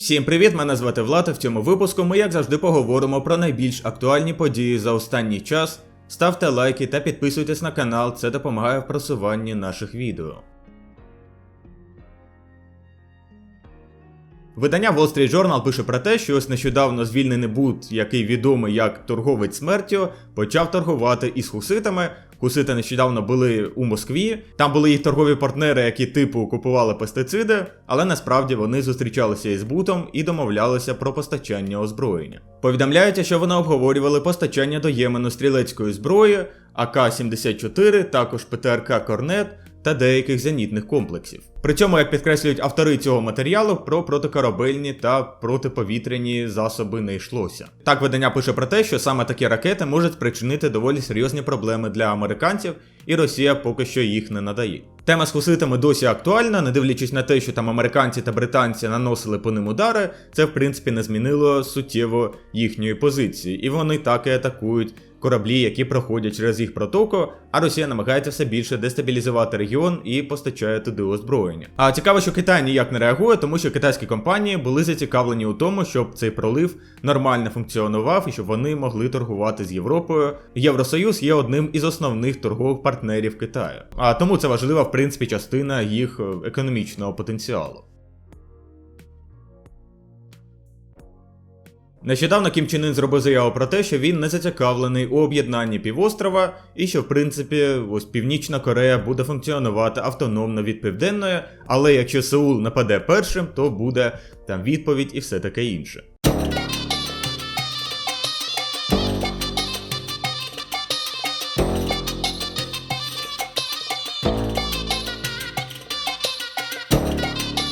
Всім привіт! Мене звати Влад. і В цьому випуску ми, як завжди, поговоримо про найбільш актуальні події за останній час. Ставте лайки та підписуйтесь на канал, це допомагає в просуванні наших відео. Видання Wall Street Journal пише про те, що ось нещодавно звільнений Бут, який відомий як торговець смертю, почав торгувати із хуситами. Хусити нещодавно були у Москві. Там були їх торгові партнери, які типу купували пестициди, але насправді вони зустрічалися із бутом і домовлялися про постачання озброєння. Повідомляється, що вони обговорювали постачання до Ємену стрілецької зброї, АК-74, також ПТРК Корнет та деяких зенітних комплексів. При цьому, як підкреслюють автори цього матеріалу, про протикорабельні та протиповітряні засоби не йшлося. Так видання пише про те, що саме такі ракети можуть спричинити доволі серйозні проблеми для американців, і Росія поки що їх не надає. Тема з хуситами досі актуальна, не дивлячись на те, що там американці та британці наносили по ним удари, це в принципі не змінило суттєво їхньої позиції, і вони так і атакують кораблі, які проходять через їх протоку, а Росія намагається все більше дестабілізувати регіон і постачає туди озброєння. А цікаво, що Китай ніяк не реагує, тому що китайські компанії були зацікавлені у тому, щоб цей пролив нормально функціонував і щоб вони могли торгувати з Європою. Євросоюз є одним із основних торгових партнерів Китаю. А тому це важлива в принципі частина їх е, економічного потенціалу. Нещодавно Кім Чен Ын зробив заяву про те, що він не зацікавлений у об'єднанні півострова, і що в принципі ось Північна Корея буде функціонувати автономно від південної, але якщо Сеул нападе першим, то буде там відповідь і все таке інше.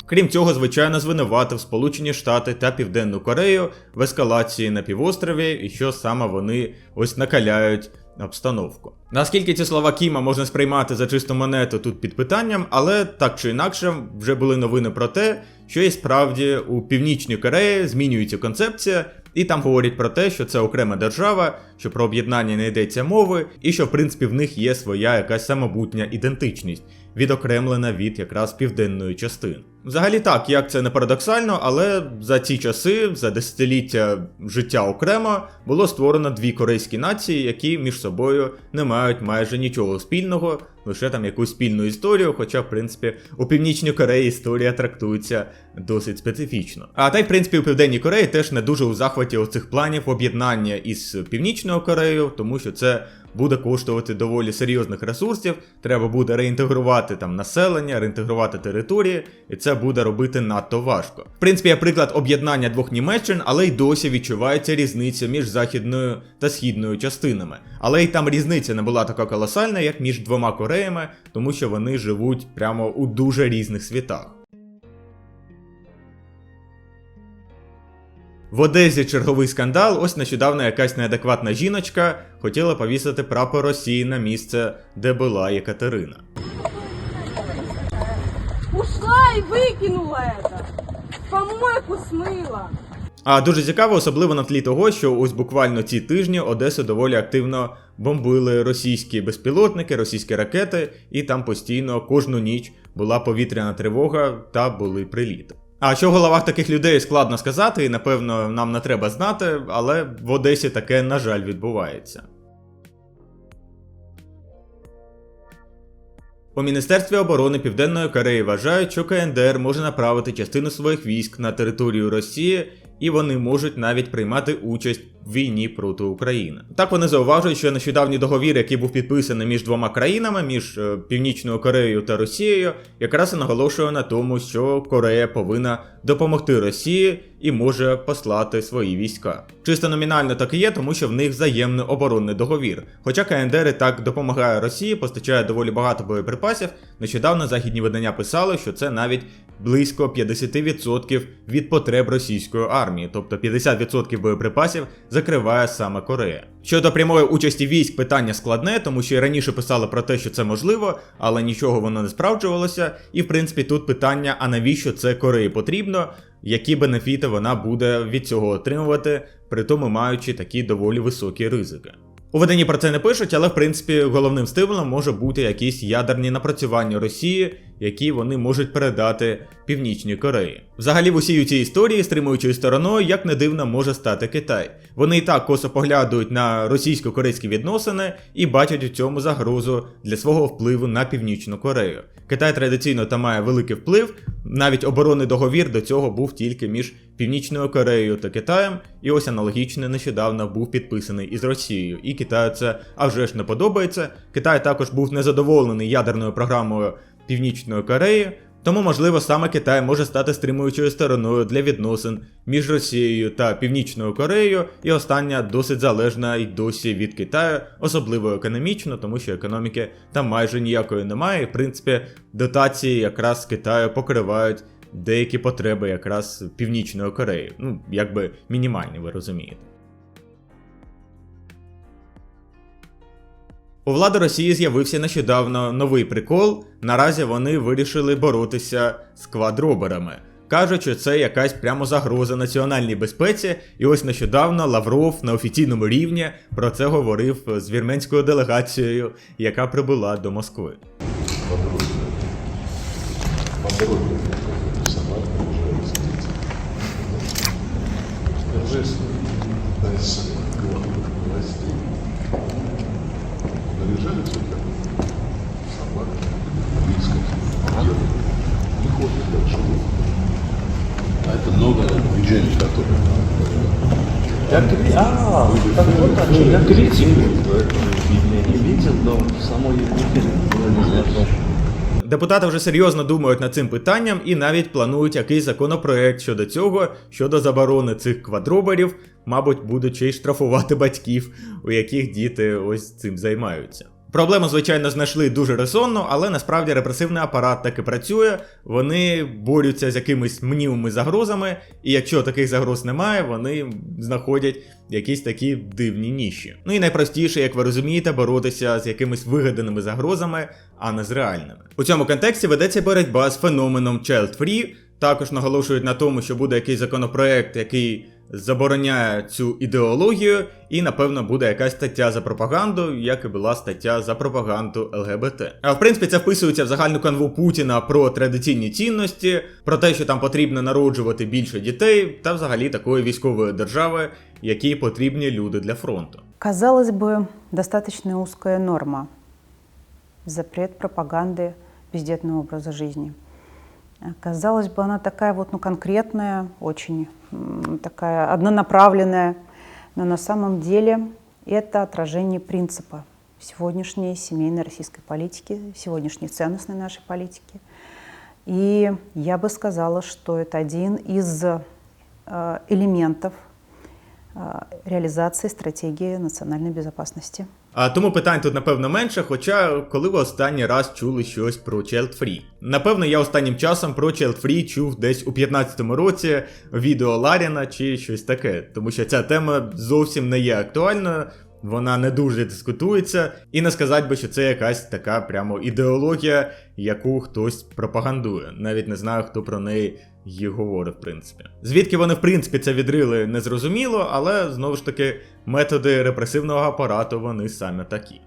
Крім цього, звичайно, звинуватив Сполучені Штати та Південну Корею в ескалації на півострові, і що саме вони ось накаляють обстановку. Наскільки ці слова Кіма можна сприймати за чисту монету тут під питанням, але так чи інакше вже були новини про те, що і справді у Північній Кореї змінюється концепція, і там говорять про те, що це окрема держава, що про об'єднання не йдеться мови, і що в принципі в них є своя якась самобутня ідентичність, відокремлена від якраз південної частини. Взагалі так, як це не парадоксально, але за ці часи, за десятиліття життя окремо, було створено дві корейські нації, які між собою не мають майже нічого спільного, лише там якусь спільну історію, хоча, в принципі, у Північній Кореї історія трактується досить специфічно. А та й в принципі у Південній Кореї теж не дуже у захваті оцих планів об'єднання із Північною Кореєю, тому що це буде коштувати доволі серйозних ресурсів. Треба буде реінтегрувати там населення, реінтегрувати території, і це буде робити надто важко. В принципі, є приклад об'єднання двох Німеччин, але й досі відчувається різниця між західною та східною частинами. Але й там різниця не була така колосальна, як між двома Кореями, тому що вони живуть прямо у дуже різних світах. В Одесі черговий скандал. Ось нещодавно якась неадекватна жіночка хотіла повісити прапор Росії на місце, де була Єкатерина. Ушла и выкинула это. В Помойку смыла. А дуже цікаво, особливо на тлі того, що ось буквально ці тижні Одесу доволі активно бомбили російські безпілотники, російські ракети, і там постійно кожну ніч була повітряна тривога та були приліти. А що в головах таких людей складно сказати, і напевно нам не треба знати, але в Одесі таке, на жаль, відбувається. У Міністерстві оборони Південної Кореї вважають, що КНДР може направити частину своїх військ на територію Росії, і вони можуть навіть приймати участь війні проти України. Так вони зауважують, що нещодавній договір, який був підписаний між двома країнами, між е, Північною Кореєю та Росією, якраз і наголошує на тому, що Корея повинна допомогти Росії і може послати свої війська. Чисто номінально так і є, тому що в них взаємний оборонний договір. Хоча КНДР і так допомагає Росії, постачає доволі багато боєприпасів. Нещодавно західні видання писали, що це навіть близько 50% від потреб російської армії, тобто 50% боєприпасів закриває саме Корея. Щодо прямої участі військ, питання складне, тому що і раніше писали про те, що це можливо, але нічого воно не справджувалося. І в принципі тут питання: а навіщо це Кореї потрібно? Які бенефіти вона буде від цього отримувати, при тому маючи такі доволі високі ризики. У виданні про це не пишуть, але в принципі головним стимулом може бути якісь ядерні напрацювання Росії, які вони можуть передати Північній Кореї. Взагалі, в усій цій історії стримуючою стороною, як не дивно, може стати Китай. Вони і так косо поглядують на російсько-корейські відносини і бачать у цьому загрозу для свого впливу на Північну Корею. Китай традиційно там має великий вплив. Навіть оборонний договір до цього був тільки між Північною Кореєю та Китаєм, і ось аналогічно нещодавно був підписаний із Росією. І Китаю це а вже ж не подобається. Китай також був незадоволений ядерною програмою Північної Кореї. Тому, можливо, саме Китай може стати стримуючою стороною для відносин між Росією та Північною Кореєю, і остання досить залежна й досі від Китаю, особливо економічно, тому що економіки там майже ніякої немає. І, в принципі, дотації якраз Китаю покривають деякі потреби якраз Північної Кореї. Ну, якби мінімальні, ви розумієте. У влади Росії з'явився нещодавно новий прикол. Наразі вони вирішили боротися з квадроберами. Кажуть, що це якась прямо загроза національній безпеці, і ось нещодавно Лавров на офіційному рівні про це говорив з вірменською делегацією, яка прибула до Москви. Держись, Не ходит дальше. А это новое движение, которое Я, кри- а, так вот оно, я критик. Я не видел, но самой Екатерины было не знакомо. Депутати вже серйозно думають над цим питанням і навіть планують якийсь законопроект щодо цього, щодо заборони цих квадроберів, мабуть, будуть ще й штрафувати батьків, у яких діти ось цим займаються. Проблему, звичайно, знайшли дуже резонно, але насправді репресивний апарат таки працює. Вони борються з якимись мнімими загрозами, і якщо таких загроз немає, вони знаходять якісь такі дивні ніші. Ну і найпростіше, як ви розумієте, боротися з якимись вигаданими загрозами, а не з реальними. У цьому контексті ведеться боротьба з феноменом Child Free. Також наголошують на тому, що буде якийсь законопроект, який забороняє цю ідеологію, і напевно буде якась стаття за пропаганду, як і була стаття за пропаганду ЛГБТ. А в принципі, це вписується в загальну канву Путіна про традиційні цінності, про те, що там потрібно народжувати більше дітей, та взагалі такої військової держави, якій потрібні люди для фронту. Казалось бы, достаточно узкая норма. Запрет пропаганды бездетного образа жизни. А, Казалось бы, она такая вот, ну, конкретная, очень такая однонаправленная, но на самом деле это отражение принципа сегодняшней семейной российской политики, сегодняшней ценностной нашей политики. И я бы сказала, что это один из э, элементов э, реализации стратегии национальной. А тому питань тут напевно менше, хоча коли ви останній раз чули щось про Child Free? Напевно, я останнім часом про Child Free чув десь у 15-му році відео Ларіна чи щось таке, тому що ця тема зовсім не є актуальною. Вона не дуже дискутується, і не сказати би, що це якась така прямо ідеологія, яку хтось пропагандує. Навіть не знаю, хто про неї і говорить, в принципі. Звідки вони, в принципі, це відрили, незрозуміло, але знову ж таки, методи репресивного апарату вони саме такі.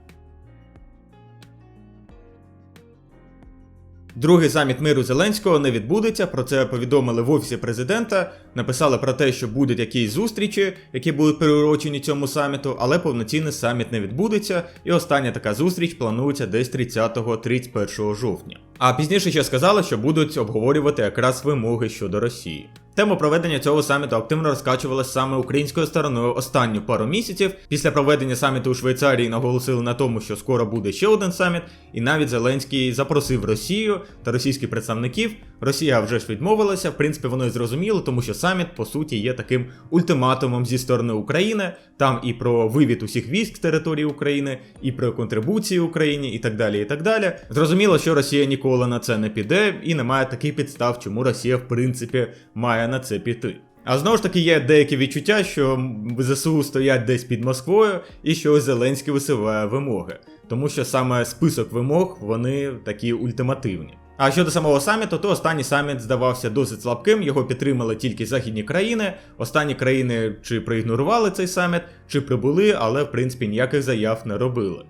Другий саміт миру Зеленського не відбудеться. Про це повідомили в офісі президента. Написали про те, що будуть якісь зустрічі, які будуть приурочені цьому саміту, але повноцінний саміт не відбудеться. І остання така зустріч планується десь 30-31 жовтня. А пізніше ще сказали, що будуть обговорювати якраз вимоги щодо Росії. Тема проведення цього саміту активно розкачувалася саме українською стороною останню пару місяців. Після проведення саміту у Швейцарії наголосили на тому, що скоро буде ще один саміт, і навіть Зеленський запросив Росію та російських представників. Росія вже ж відмовилася. В принципі, воно і зрозуміло, тому що саміт по суті є таким ультиматумом зі сторони України. Там і про вивід усіх військ території України, і про контрибуції Україні, і так далі. І так далі. Зрозуміло, що Росія ніколи на це не піде, і немає таких підстав, чому Росія в принципі має на це піти. А знову ж таки є деякі відчуття, що ЗСУ стоять десь під Москвою, і що Зеленський висуває вимоги, тому що саме список вимог вони такі ультимативні. А щодо самого саміту, то останній саміт здавався досить слабким, його підтримали тільки західні країни. Останні країни чи проігнорували цей саміт, чи прибули, але в принципі ніяких заяв не робили.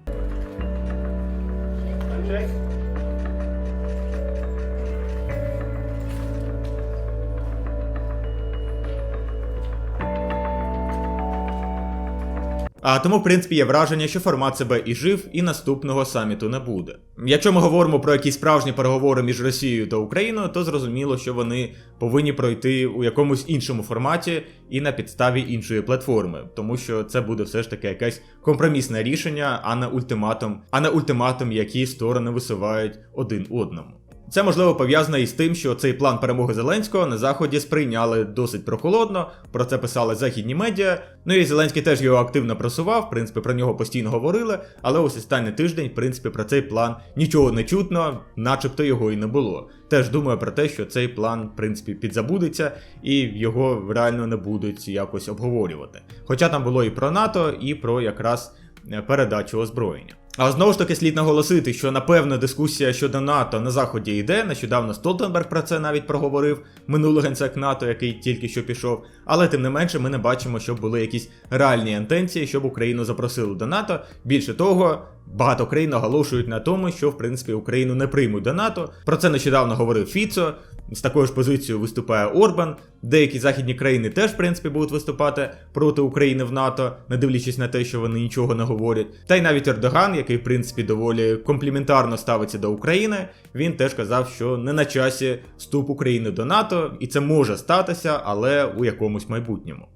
А тому, в принципі, є враження, що формат себе і жив, і наступного саміту не буде. Якщо ми говоримо про якісь справжні переговори між Росією та Україною, то зрозуміло, що вони повинні пройти у якомусь іншому форматі і на підставі іншої платформи, тому що це буде все ж таки якесь компромісне рішення, а не ультиматум, а не ультиматум, які сторони висувають один одному. Це можливо пов'язано із тим, що цей план перемоги Зеленського на заході сприйняли досить прохолодно. Про це писали західні медіа. Ну і Зеленський теж його активно просував. В принципі, про нього постійно говорили. Але ось останній тиждень, в принципі, про цей план нічого не чутно, начебто його і не було. Теж думаю про те, що цей план, в принципі, підзабудеться і його реально не будуть якось обговорювати. Хоча там було і про НАТО, і про якраз е, передачу озброєння. А знову ж таки слід наголосити, що напевно дискусія щодо НАТО на заході йде. Нещодавно Столтенберг про це навіть проговорив, минулий генсек НАТО, який тільки що пішов. Але тим не менше, ми не бачимо, щоб були якісь реальні інтенції, щоб Україну запросили до НАТО. Більше того, багато країн наголошують на тому, що в принципі Україну не приймуть до НАТО. Про це нещодавно говорив Фіцо. З такою ж позицією виступає Орбан. Деякі західні країни теж, в принципі, будуть виступати проти України в НАТО, не дивлячись на те, що вони нічого не говорять. Та й навіть Ердоган, який, в принципі, доволі компліментарно ставиться до України, він теж казав, що не на часі вступ України до НАТО, і це може статися, але у якомусь майбутньому.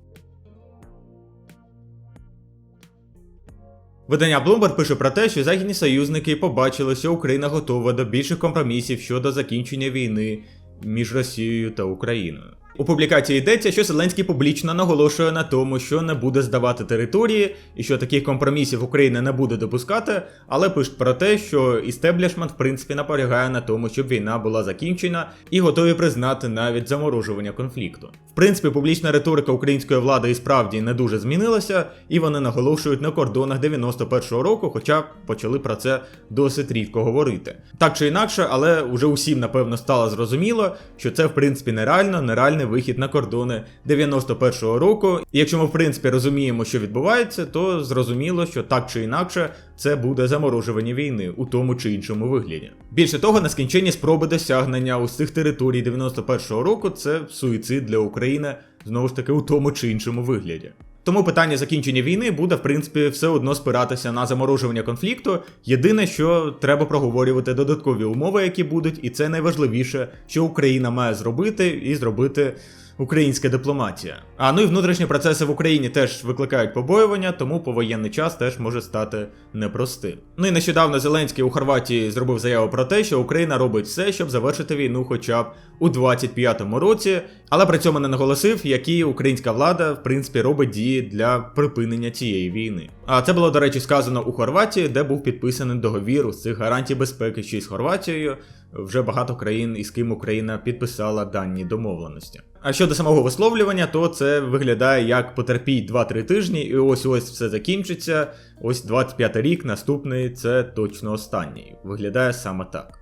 Видання Bloomberg пише про те, що західні союзники побачили, що Україна готова до більших компромісів щодо закінчення війни між Росією та Україною. У публікації йдеться, що Зеленський публічно наголошує на тому, що не буде здавати території і що таких компромісів Україна не буде допускати, але пишуть про те, що істеблішмент в принципі наполягає на тому, щоб війна була закінчена і готові признати навіть заморожування конфлікту. В принципі, публічна риторика української влади і справді не дуже змінилася, і вони наголошують на кордонах 91-го року, хоча почали про це досить рідко говорити. Так чи інакше, але вже усім напевно стало зрозуміло, що це в принципі нереально, нереальний вихід на кордони 91-го року. І якщо ми в принципі розуміємо, що відбувається, то зрозуміло, що так чи інакше це буде заморожування війни у тому чи іншому вигляді. Більше того, нескінченні спроби досягнення усіх територій 91-го року це суїцид для України знову ж таки у тому чи іншому вигляді. Тому питання закінчення війни буде, в принципі, все одно спиратися на заморожування конфлікту. Єдине, що треба проговорювати додаткові умови, які будуть, і це найважливіше, що Україна має зробити і зробити українська дипломатія. А ну і внутрішні процеси в Україні теж викликають побоювання, тому повоєнний час теж може стати непростим. Ну і нещодавно Зеленський у Хорватії зробив заяву про те, що Україна робить все, щоб завершити війну, хоча б у 25-му році, але при цьому не наголосив, які українська влада в принципі робить дії для припинення цієї війни. А це було, до речі, сказано у Хорватії, де був підписаний договір з цих гарантій безпеки ще й з Хорватією. Вже багато країн, із ким Україна підписала дані домовленості. А щодо самого висловлювання, то це виглядає як потерпіть 2-3 тижні, і ось ось все закінчиться. Ось 25 рік, наступний це точно останній. Виглядає саме так.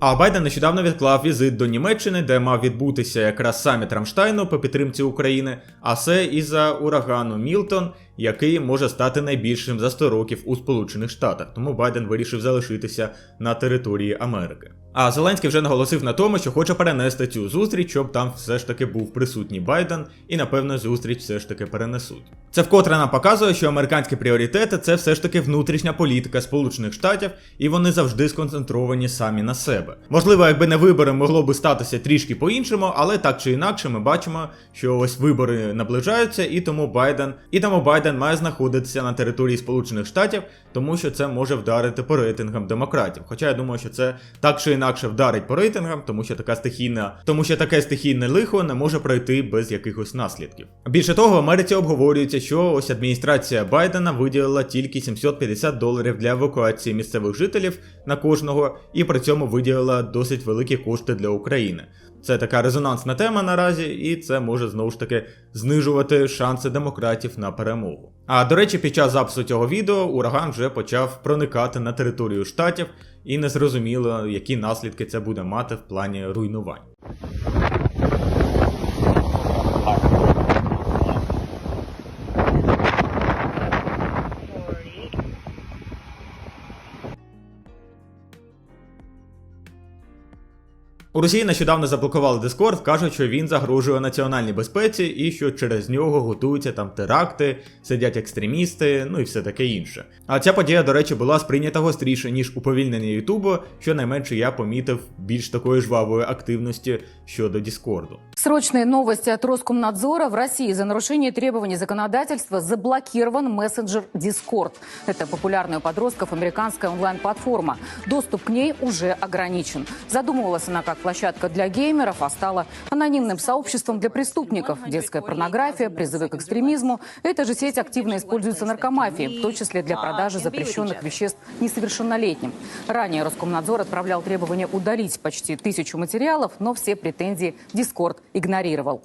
А Байден нещодавно відклав візит до Німеччини, де мав відбутися якраз саміт Рамштайну по підтримці України, а це із-за урагану Мілтон, який може стати найбільшим за 100 років у Сполучених Штатах. Тому Байден вирішив залишитися на території Америки. А Зеленський вже наголосив на тому, що хоче перенести цю зустріч, щоб там все ж таки був присутній Байден, і напевно зустріч все ж таки перенесуть. Це вкотре нам показує, що американські пріоритети це все ж таки внутрішня політика Сполучених Штатів, і вони завжди сконцентровані самі на себе. Можливо, якби не вибори могло би статися трішки по-іншому, але так чи інакше, ми бачимо, що ось вибори наближаються, і тому Байден, і тому Байден має знаходитися на території Сполучених Штатів, тому що це може вдарити по рейтингам демократів. Хоча я думаю, що це так чи інакше вдарить по рейтингам, тому що така стихійна, тому що таке стихійне лихо не може пройти без якихось наслідків. Більше того, в Америці обговорюється, що ось адміністрація Байдена виділила тільки 750 доларів для евакуації місцевих жителів на кожного, і при цьому виділила досить великі кошти для України. Це така резонансна тема наразі, і це може знову ж таки знижувати шанси демократів на перемогу. А до речі, під час запису цього відео ураган вже почав проникати на територію штатів, і не зрозуміло, які наслідки це буде мати в плані руйнувань. У Росії нещодавно заблокували Discord, кажуть, що він загрожує національній безпеці і що через нього готуються там теракти, сидять екстремісти, ну і все таке інше. А ця подія, до речі, була сприйнята гостріше, ніж уповільнення Ютубу, що найменше я помітив більш такої жвавої активності щодо Діскорду. Срочные новости от Роскомнадзора. В России за нарушение требований законодательства заблокирован мессенджер Discord. Это популярная у подростков американская онлайн-платформа. Доступ к ней уже ограничен. Задумывалась она как площадка для геймеров, а стала анонимным сообществом для преступников. Детская порнография, призывы к экстремизму. Эта же сеть активно используется наркомафией, в том числе для продажи запрещенных веществ несовершеннолетним. Ранее Роскомнадзор отправлял требование удалить почти тысячу материалов, но все претензии Discord игнорировал.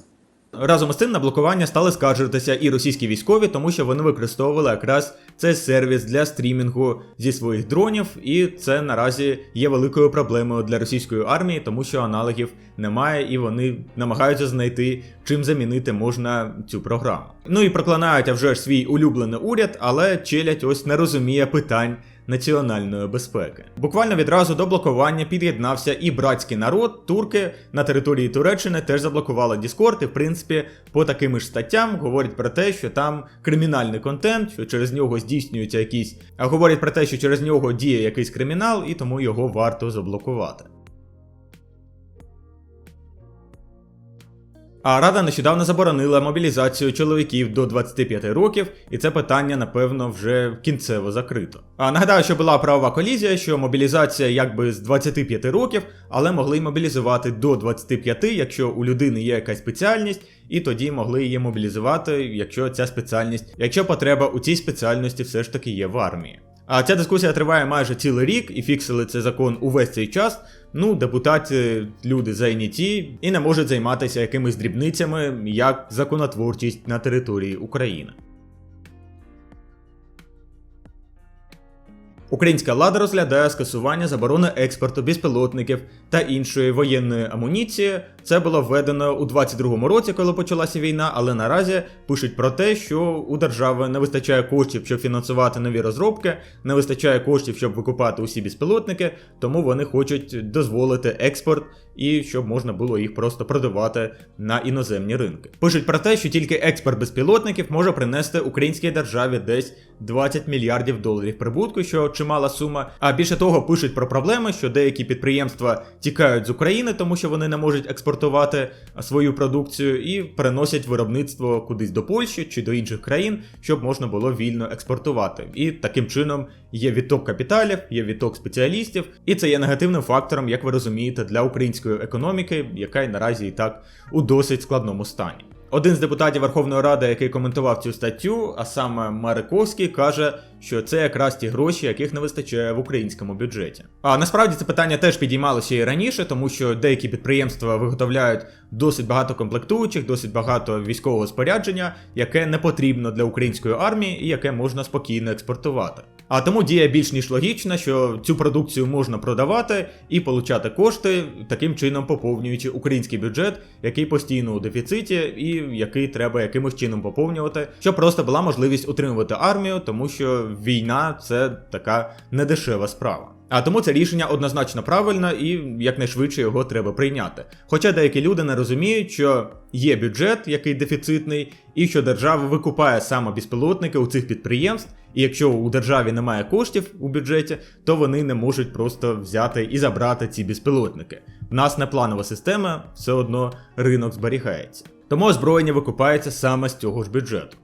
Разом із тим на блокування стали скаржитися і російські військові, тому що вони використовували якраз цей сервіс для стрімінгу зі своїх дронів, і це наразі є великою проблемою для російської армії, тому що аналогів немає, і вони намагаються знайти, чим замінити можна цю програму. Ну і проклинають а вже ж свій улюблений уряд, але челядь ось не розуміє питань національної безпеки. Буквально відразу до блокування під'єднався і братський народ. Турки на території Туреччини теж заблокували Discord, і в принципі по таким ж статтям говорять про те, що там кримінальний контент, що через нього здійснюються якісь, а говорять про те, що через нього діє якийсь кримінал, і тому його варто заблокувати. А Рада нещодавно заборонила мобілізацію чоловіків до 25 років, і це питання, напевно, вже кінцево закрито. А нагадаю, що була правова колізія, що мобілізація якби з 25 років, але могли й мобілізувати до 25, якщо у людини є якась спеціальність, і тоді могли її мобілізувати, якщо ця спеціальність, якщо потреба у цій спеціальності все ж таки є в армії. А ця дискусія триває майже цілий рік, і фіксили цей закон увесь цей час. Ну, депутати, люди зайняті і не можуть займатися якимись дрібницями, як законотворчість на території України. Українська влада розглядає скасування заборони експорту безпілотників та іншої воєнної амуніції. Це було введено у 22-му році, коли почалася війна, але наразі пишуть про те, що у держави не вистачає коштів, щоб фінансувати нові розробки, не вистачає коштів, щоб викупати усі безпілотники, тому вони хочуть дозволити експорт і щоб можна було їх просто продавати на іноземні ринки. Пишуть про те, що тільки експорт безпілотників може принести українській державі десь 20 мільярдів доларів прибутку, що чимала сума. А більше того, пишуть про проблеми, що деякі підприємства тікають з України, тому що вони не можуть експортувати свою продукцію, і переносять виробництво кудись до Польщі чи до інших країн, щоб можна було вільно експортувати. І таким чином є відток капіталів, є відток спеціалістів, і це є негативним фактором, як ви розумієте, для української економіки, яка наразі і так у досить складному стані. Один з депутатів Верховної Ради, який коментував цю статтю, а саме Мариковський, каже, що це якраз ті гроші, яких не вистачає в українському бюджеті. А насправді це питання теж підіймалося і раніше, тому що деякі підприємства виготовляють досить багато комплектуючих, досить багато військового спорядження, яке не потрібно для української армії і яке можна спокійно експортувати. А тому діє більш ніж логічно, що цю продукцію можна продавати і получати кошти, таким чином поповнюючи український бюджет, який постійно у дефіциті, і який треба якимось чином поповнювати, щоб просто була можливість утримувати армію, тому що війна це така недешева справа. А тому це рішення однозначно правильне і якнайшвидше його треба прийняти. Хоча деякі люди не розуміють, що є бюджет, який дефіцитний, і що держава викупає саме безпілотники у цих підприємств, і якщо у державі немає коштів у бюджеті, то вони не можуть просто взяти і забрати ці безпілотники. В нас не планова система, все одно ринок зберігається. Тому озброєння викупається саме з цього ж бюджету.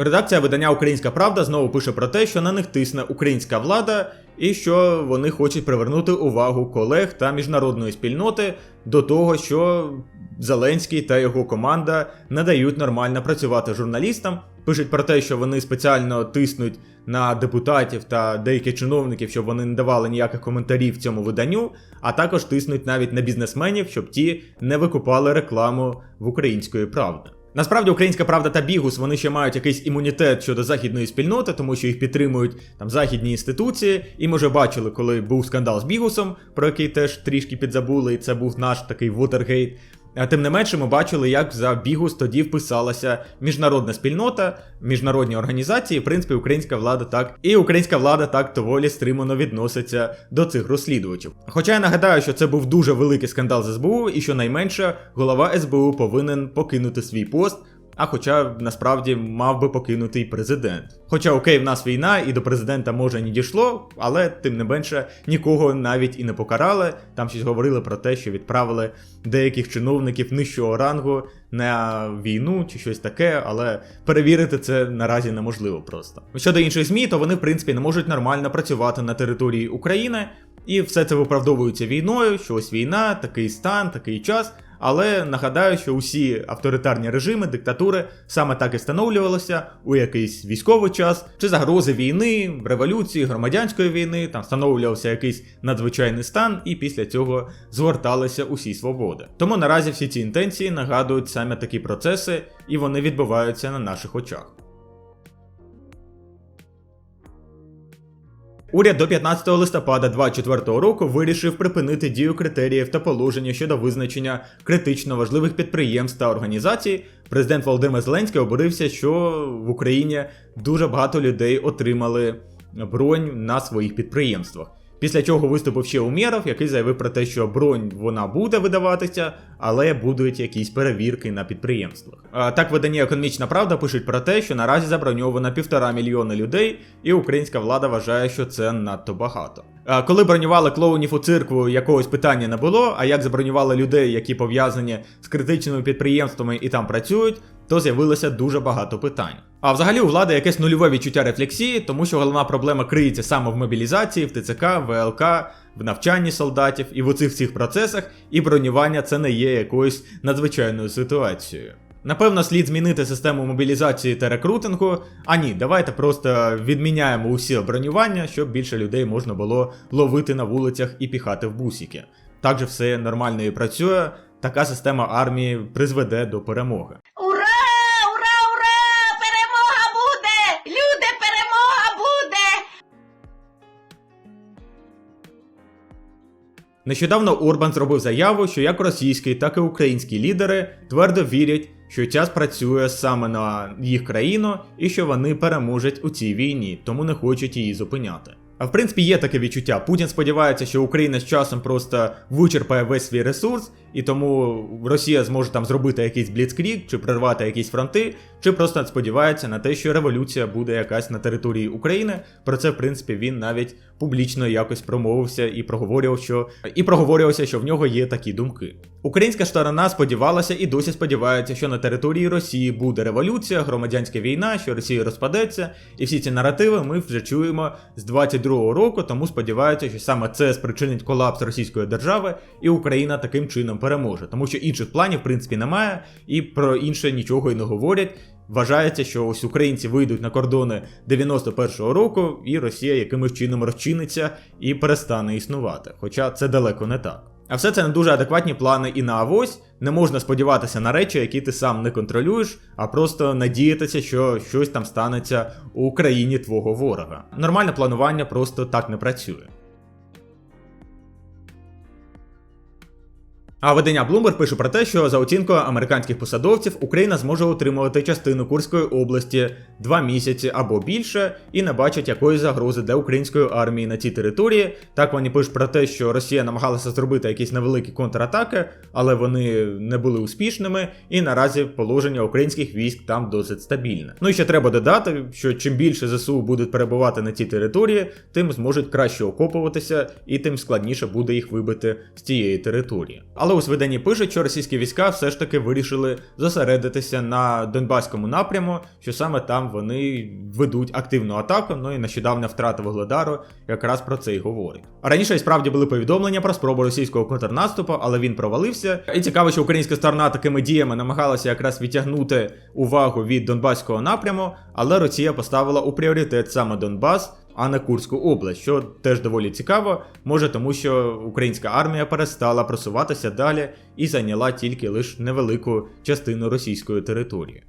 Редакція видання Українська Правда знову пише про те, що на них тисне українська влада, і що вони хочуть привернути увагу колег та міжнародної спільноти до того, що Зеленський та його команда не дають нормально працювати журналістам. Пишуть про те, що вони спеціально тиснуть на депутатів та деяких чиновників, щоб вони не давали ніяких коментарів цьому виданню, а також тиснуть навіть на бізнесменів, щоб ті не викупали рекламу в української правди. Насправді, українська правда та бігус вони ще мають якийсь імунітет щодо західної спільноти, тому що їх підтримують там західні інституції. І ми вже бачили, коли був скандал з бігусом, про який теж трішки підзабули, і це був наш такий Watergate. А Тим не менше, ми бачили, як за бігус тоді вписалася міжнародна спільнота, міжнародні організації. В принципі, українська влада так і українська влада так доволі стримано відноситься до цих розслідувачів. Хоча я нагадаю, що це був дуже великий скандал з СБУ, і що найменше голова СБУ повинен покинути свій пост. А хоча насправді мав би покинути і президент. Хоча окей, в нас війна, і до президента може не дійшло, але тим не менше нікого навіть і не покарали. Там щось говорили про те, що відправили деяких чиновників нижчого рангу на війну чи щось таке, але перевірити це наразі неможливо просто. Щодо інших ЗМІ, то вони в принципі не можуть нормально працювати на території України, і все це виправдовується війною, що ось війна, такий стан, такий час. Але нагадаю, що усі авторитарні режими, диктатури саме так і встановлювалися у якийсь військовий час, чи загрози війни, революції, громадянської війни, там встановлювався якийсь надзвичайний стан, і після цього зверталися усі свободи. Тому наразі всі ці інтенції нагадують саме такі процеси, і вони відбуваються на наших очах. Уряд до 15 листопада 2024 року вирішив припинити дію критеріїв та положення щодо визначення критично важливих підприємств та організацій. Президент Володимир Зеленський обурився, що в Україні дуже багато людей отримали бронь на своїх підприємствах. Після чого виступив ще Умєров, який заявив про те, що бронь вона буде видаватися, але будуть якісь перевірки на підприємствах. Так, видання Економічна Правда пишуть про те, що наразі заброньовано півтора мільйона людей, і українська влада вважає, що це надто багато. Коли бронювали клоунів у циркву, якогось питання не було. А як забронювали людей, які пов'язані з критичними підприємствами і там працюють, то з'явилося дуже багато питань. А взагалі у влади якесь нульове відчуття рефлексії, тому що головна проблема криється саме в мобілізації, в ТЦК, ВЛК, в навчанні солдатів і в оцих всіх процесах, і бронювання це не є якоюсь надзвичайною ситуацією. Напевно, слід змінити систему мобілізації та рекрутингу. А ні, давайте просто відміняємо усі бронювання, щоб більше людей можна було ловити на вулицях і піхати в бусики. Так же все нормально і працює. Така система армії призведе до перемоги. Нещодавно Урбан зробив заяву, що як російські, так і українські лідери твердо вірять, що час працює саме на їх країну і що вони переможуть у цій війні, тому не хочуть її зупиняти. А в принципі є таке відчуття. Путін сподівається, що Україна з часом просто вичерпає весь свій ресурс, і тому Росія зможе там зробити якийсь бліцкрік, чи прорвати якісь фронти, чи просто сподівається на те, що революція буде якась на території України. Про це, в принципі, він навіть публічно якось промовився і проговорював, що і проговорювався, що в нього є такі думки. Українська сторона сподівалася і досі сподівається, що на території Росії буде революція, громадянська війна, що Росія розпадеться, і всі ці наративи ми вже чуємо з 22-го року, тому сподіваються, що саме це спричинить колапс російської держави, і Україна таким чином переможе, тому що інших планів в принципі немає, і про інше нічого й не говорять. Вважається, що ось українці вийдуть на кордони 91-го року, і Росія якимось чином розчиниться і перестане існувати. Хоча це далеко не так. А все це не дуже адекватні плани і на авось. Не можна сподіватися на речі, які ти сам не контролюєш, а просто надіятися, що щось там станеться у країні твого ворога. Нормальне планування просто так не працює. А видання Bloomberg пише про те, що за оцінкою американських посадовців Україна зможе отримувати частину Курської області два місяці або більше, і не бачать якоїсь загрози для української армії на цій території. Так вони пишуть про те, що Росія намагалася зробити якісь невеликі контратаки, але вони не були успішними, і наразі положення українських військ там досить стабільне. Ну і ще треба додати, що чим більше ЗСУ будуть перебувати на цій території, тим зможуть краще окопуватися, і тим складніше буде їх вибити з цієї території. Але ось виданні пишуть, що російські війська все ж таки вирішили зосередитися на Донбаському напряму, що саме там вони ведуть активну атаку. Ну і нещодавна втрата Вугледару якраз про це й говорить. Раніше і справді були повідомлення про спробу російського контрнаступу, але він провалився. І цікаво, що українська сторона такими діями намагалася якраз відтягнути увагу від Донбаського напряму, але Росія поставила у пріоритет саме Донбас. А не Курську область, що теж доволі цікаво, може тому, що українська армія перестала просуватися далі і зайняла тільки лише невелику частину російської території.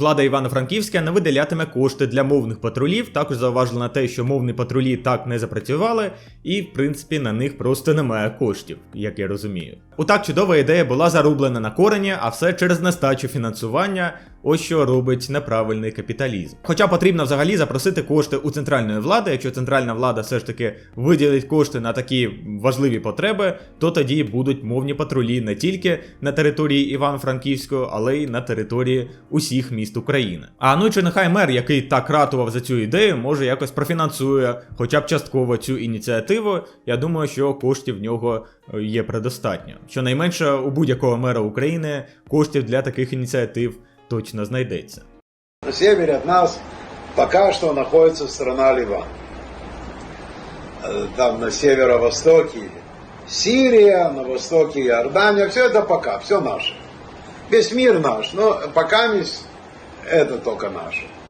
Влада Івано-Франківська не виділятиме кошти для мовних патрулів. Також зауважила на те, що мовні патрулі так не запрацювали, і в принципі на них просто немає коштів, як я розумію. Отак чудова ідея була зарублена на корені, а все через нестачу фінансування. Ось що робить неправильний капіталізм. Хоча потрібно взагалі запросити кошти у центральної влади. Якщо центральна влада все ж таки виділить кошти на такі важливі потреби, то тоді будуть мовні патрулі не тільки на території Івано-Франківського, але й на території усіх міст України. А ну чи нехай мер, який так ратував за цю ідею, може якось профінансує хоча б частково цю ініціативу. Я думаю, що коштів в нього е, є предостатньо. Щонайменше у будь-якого мера України коштів для таких ініціатив точно знайдеться. На севере от нас пока что находится страна Ливан. Э, Там на северо-востоке Сирия, на востоке Иордания. Все это пока, все наше. Весь мир наш, но пока это только наше.